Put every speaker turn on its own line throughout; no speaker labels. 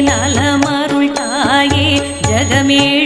நலமருள் தாயே
ஜகமே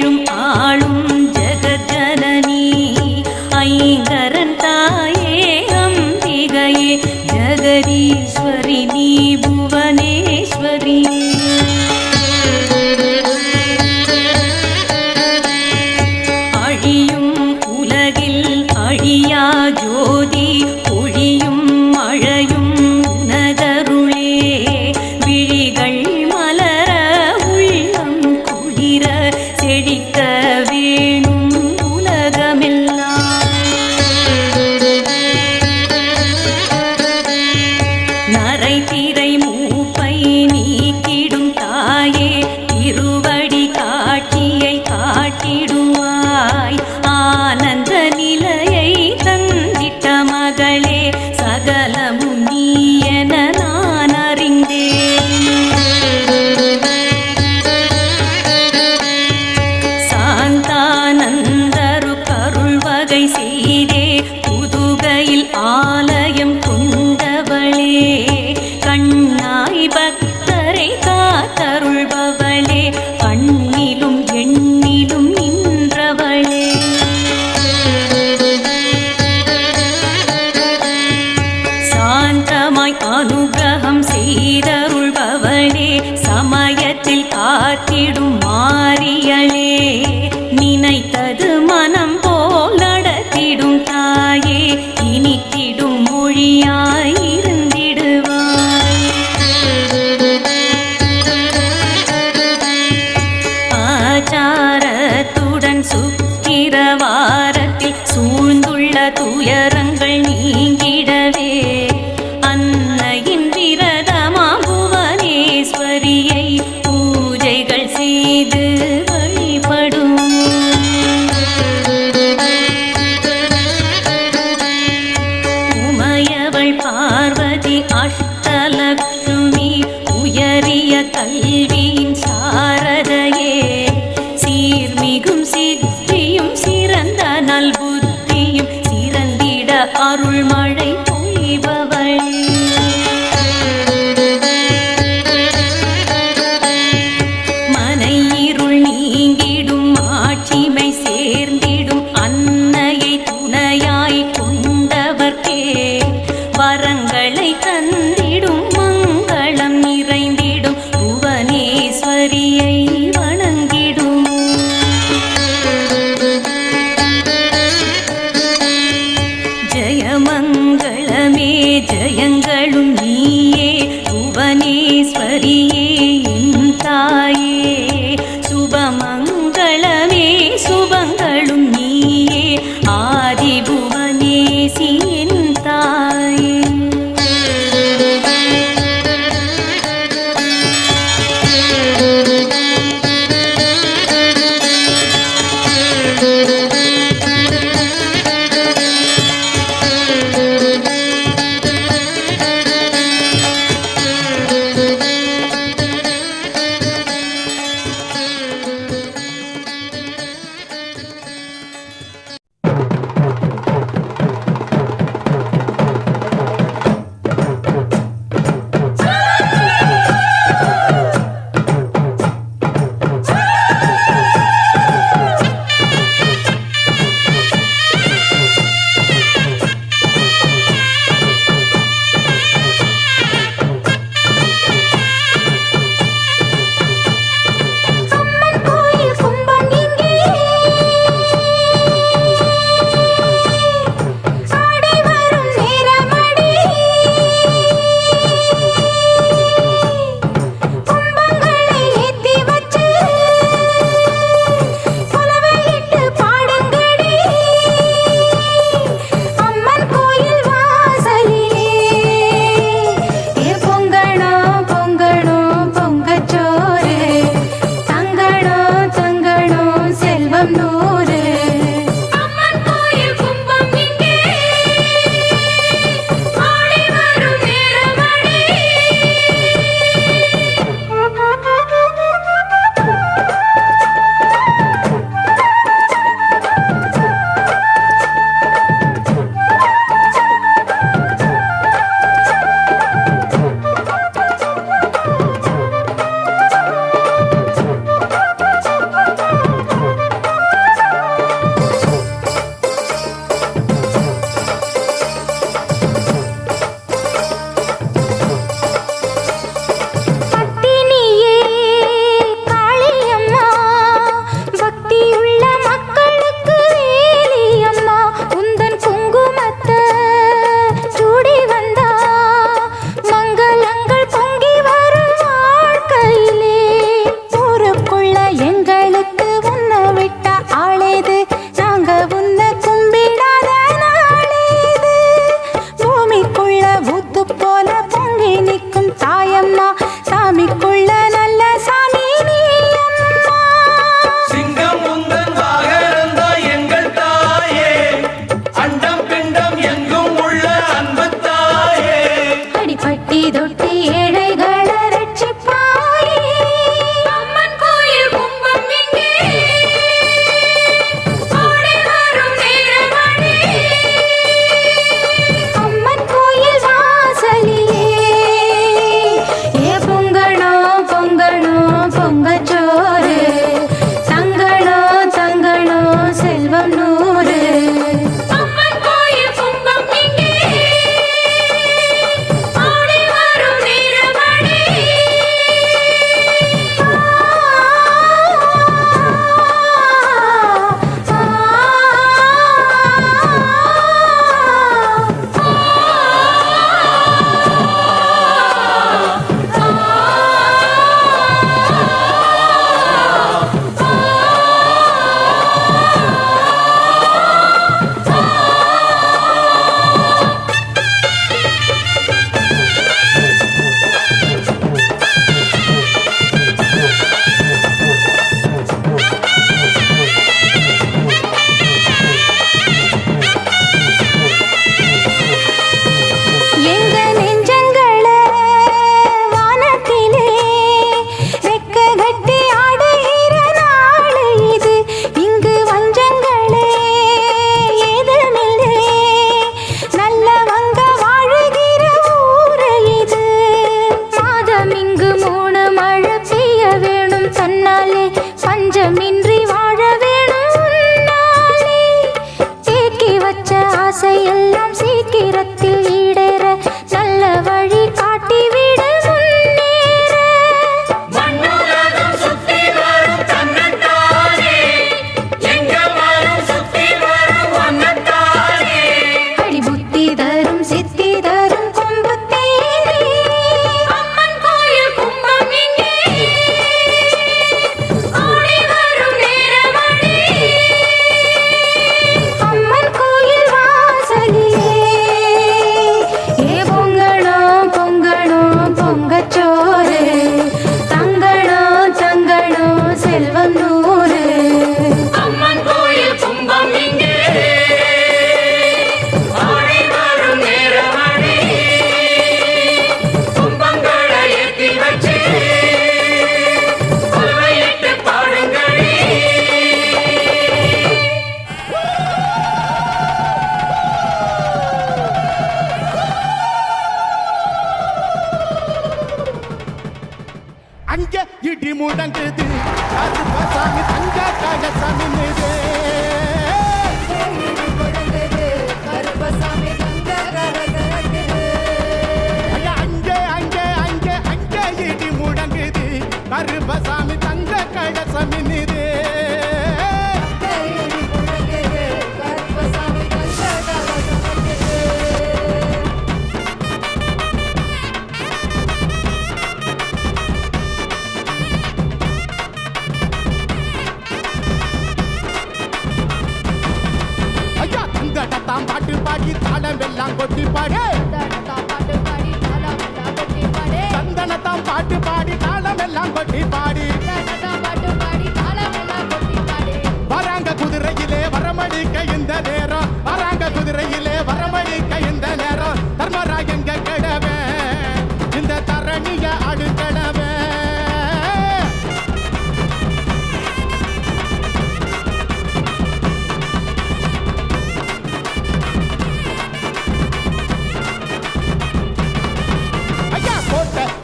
vida.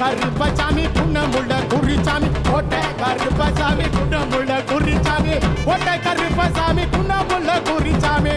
கருப்பசாமி குண்ணமுள்ள குறிச்சாமி கோட்டை கருப்பசாமி குண்ணமுள்ள குறிச்சாமி கோட்டை கருப்பசாமி குண்ணமுள்ள குறிச்சாமி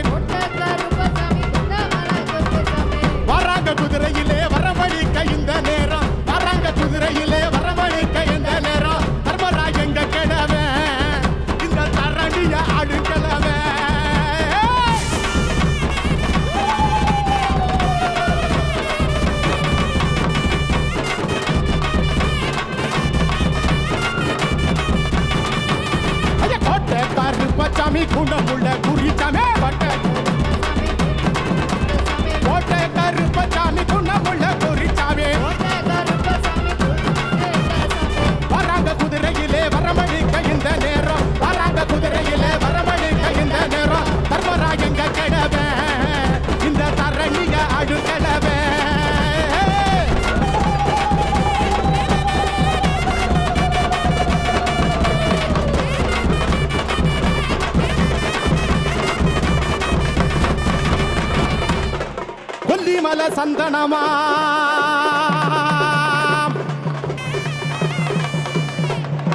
சந்தனமா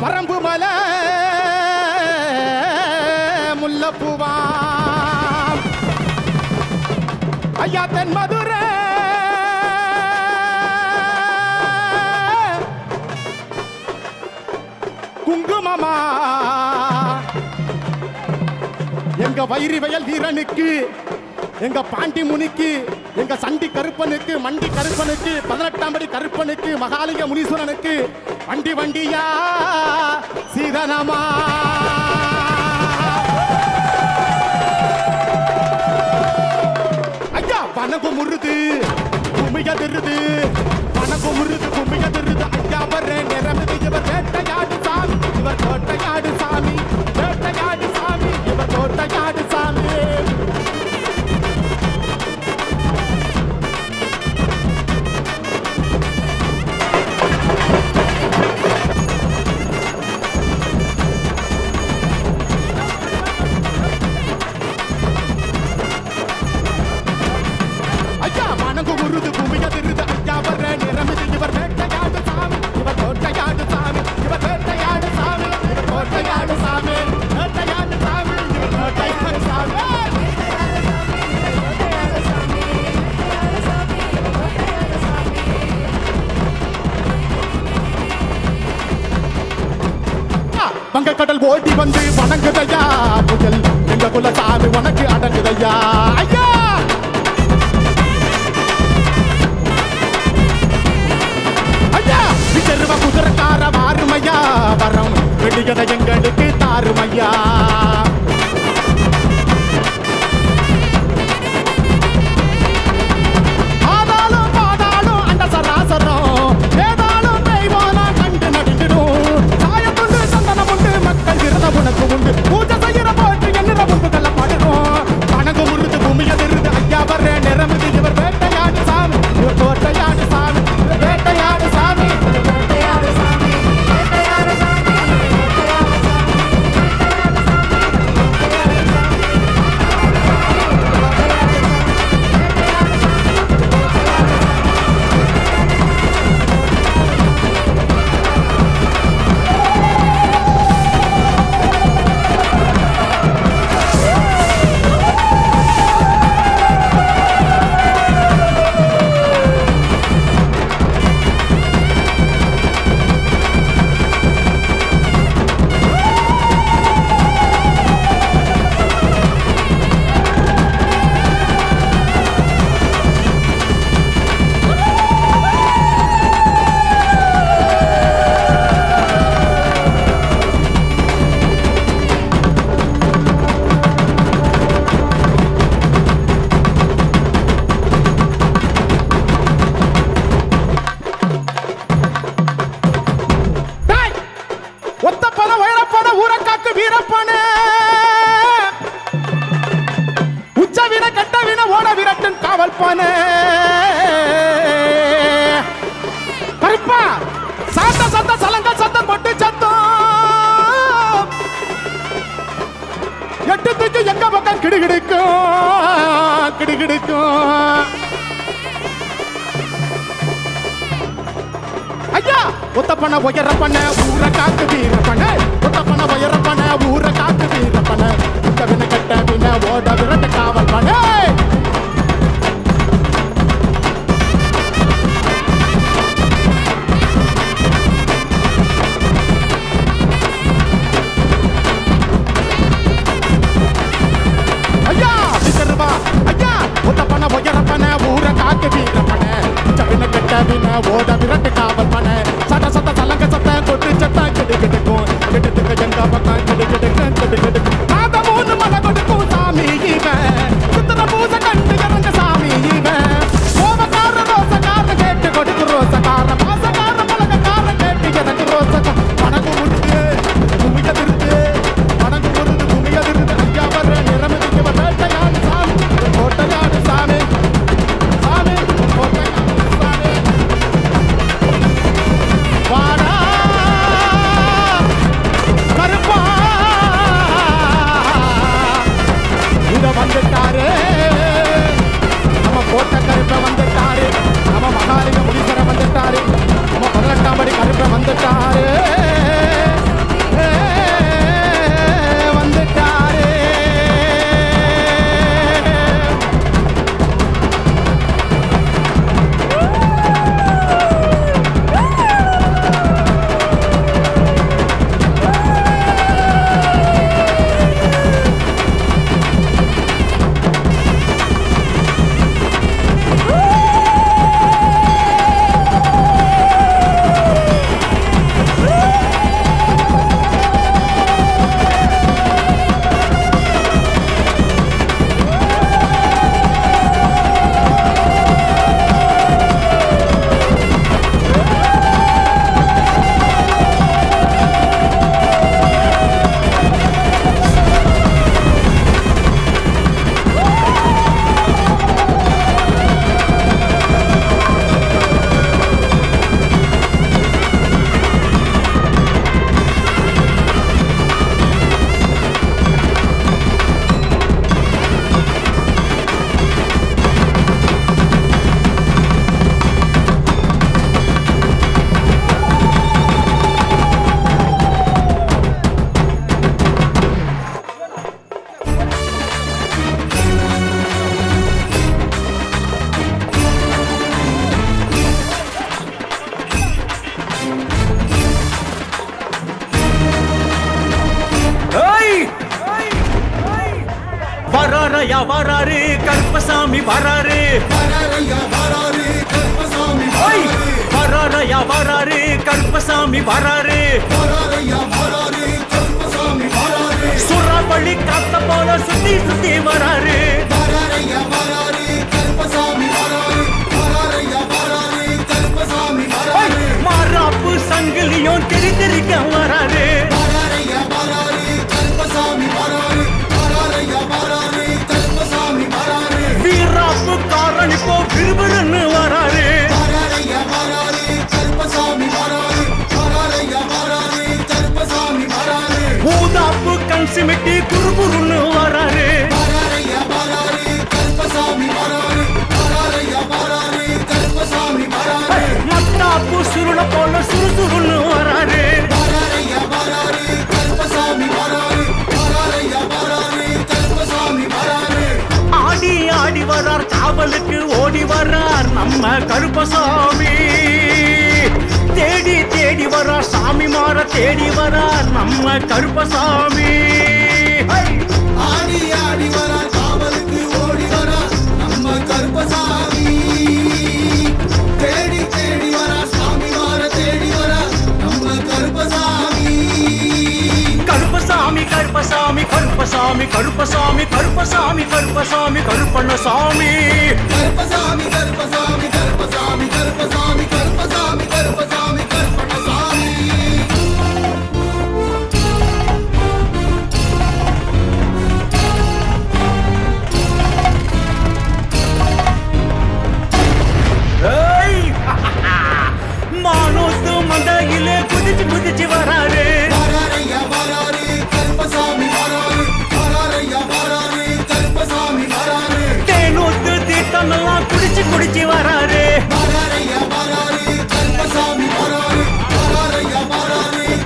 பரம்பு மல முல்லப்பூவாம். ஐயா தென் மதுரை. குங்குமமா. எங்க வயிறு வயல் வீரனுக்கு எங்க பாண்டி முனிக்கு எங்க சண்டி கருப்பனுக்கு மண்டி கருப்பனுக்கு பதினெட்டாம் படி கருப்பனுக்கு மகாலிங்க முனீஸ்வரனுக்கு வண்டி வண்டியா சீதனமா? ஐயா வனகு முருது குமிக திருது. வனகு முருது குமிக திருது. ஐயா வர்றேன் நிறமிது இவர் வேட்டையாடு தான் இவர் குல சாமி உனக்கு அடங்குதையா? ஐயா! ஐயா! தெருவ குதிரக்கார வாருமையா வரம் வெடிகதை எங்களுக்கு தாருமையா கிடுகிடுக்கும் கிடுகிடுக்கும் ஐயா ஒத்தப்பன உயரப்பன ஊர காத்து வீரப்பன ஒத்தப்பன உயரப்பன ஊர காத்து காவல் பண்ண. கட்டு வீரப்பன சவின கட்ட வின ஓட விரட்டு காவல் பண சத சத சலங்க சத்த கொட்டு சத்தா கெடு கெடுக்கும் கெடுத்துக்க எங்க பக்கம் கெடு கெடுக்க கெடு கெடுக்கும் நாத மூணு மலை கொடுக்கும் சாமி இவன்.
சுத்தி சுத்தி வராரு! மாறாப்பு சங்கிலியும் திரி திரிக்க வராரு. வீராப்பு காரணி போ விறுவிறுன்னு வராரு. ஊதாப்பு கண் சிமிட்டி குறுகுறுன்னு மத்தாப்பு சுருள போல சுறுசுறுன்னு வராரு. ஆடி ஆடி வரார் காவலுக்கு ஓடி வர்றார் நம்ம கருப்பசாமி. தேடி தேடி வரார் சாமி மாற தேடி வரார் நம்ம கருப்பசாமி.
கருப்பசாமி கருப்பசாமி
கருப்பசாமி கருப்பசாமி கருப்பசாமி கருப்பண்ணசாமி
கருப்பசாமி கருப்பசாமி கருப்பசாமி கருப்பசாமி கருப்பசாமி கருப்பசாமி கருப்பணசாமி
ஏய்! மானோத்து மந்தையிலே குதிச்சு குதிச்சு வராரு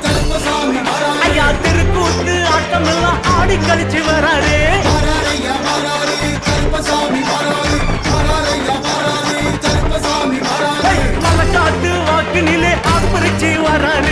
கருப்பசாமி வராரு.
ஐயா திருக்கூத்து ஆட்டமெல்லாம் ஆடி கழிச்சு வராரு.
வராரையா வராரு கருப்பசாமி வராரு வராரு.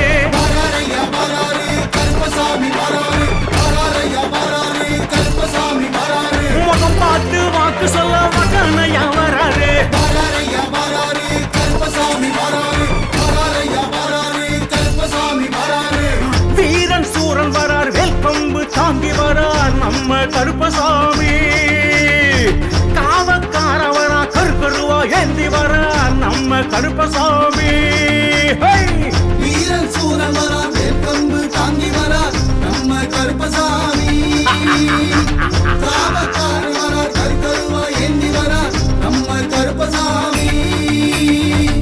கருப்பசாமி.
காவக்கார வரா கருக்கருவா ஏந்தி வரார் நம்ம கருப்பசாமி!
வீரன் சூரன் வரா வேப்பம்பு தாங்கி வரா நம்ம கருப்பசாமி. காவக்கார வரா கருக்கருவா எண்ணி வரா நம்ம கருப்பசாமி.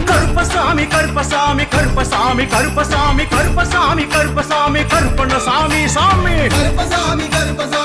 கருப்பசாமி கருப்பசாமி கருப்பசாமி கருப்பசாமி கருப்பசாமி கருப்பசாமி கருப்பண்ணசாமி சாமி.
கருப்பசாமி கருப்பசாமி கருப்பசாமி.